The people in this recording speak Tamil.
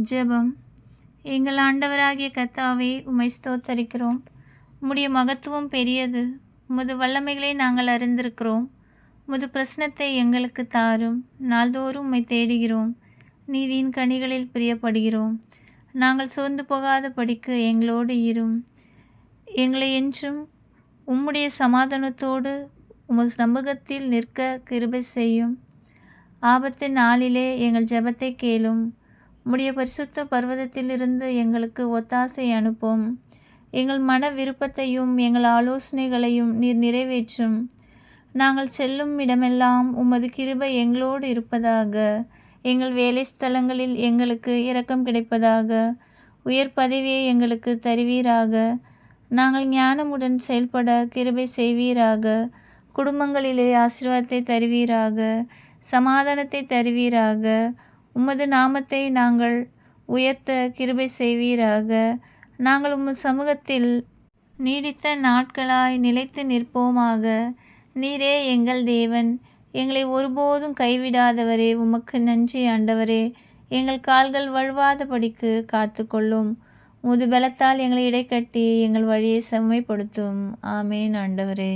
ஜெபம். எங்கள் ஆண்டவராகிய கத்தாவே உமை ஸ்தோத்தரிக்கிறோம். உம்முடைய மகத்துவம் பெரியது. உமது வல்லமைகளை நாங்கள் அறிந்திருக்கிறோம். உமது பிரச்சனத்தை எங்களுக்கு தாரும். நாள்தோறும் உம்மை தேடுகிறோம். நீதியின் கனிகளில் பிரியப்படுகிறோம். நாங்கள் சோர்ந்து போகாத படிக்கு எங்களோடு இரும். எங்களை என்றும் உம்முடைய சமாதானத்தோடு உமது சமூகத்தில் நிற்க கிருபை செய்யும். ஆபத்து நாளிலே எங்கள் ஜெபத்தை கேளும். உம்முடைய பரிசுத்த பர்வதத்திலிருந்து எங்களுக்கு ஒத்தாசை அனுப்பும். எங்கள் மன விருப்பத்தையும் எங்கள் ஆலோசனைகளையும் நீர் நிறைவேற்றும். நாங்கள் செல்லும் இடமெல்லாம் உமது கிருபை எங்களோடு இருப்பதாக. எங்கள் வேலை ஸ்தலங்களில் எங்களுக்கு இரக்கம் கிடைப்பதாக. உயர் பதவியை எங்களுக்கு தருவீராக. நாங்கள் ஞானமுடன் செயல்பட கிருபை செய்வீராக. குடும்பங்களிலே ஆசீர்வாதத்தை தருவீராக. சமாதானத்தை தருவீராக. உமது நாமத்தை நாங்கள் உயர்த்த கிருபை செய்வீராக. நாங்கள் உமது சமூகத்தில் நீடித்த நாட்களாய் நிலைத்து நிற்போமாக. நீரே எங்கள் தேவன். எங்களை ஒருபோதும் கைவிடாதவரே உமக்கு நன்றி ஆண்டவரே. எங்கள் கால்கள் வழுவாதபடிக்கு காத்துக்கொள்ளும். உமது பலத்தால் எங்களை இடைக்கட்டி எங்கள் வழியை செம்மைப்படுத்தும். ஆமேன் ஆண்டவரே.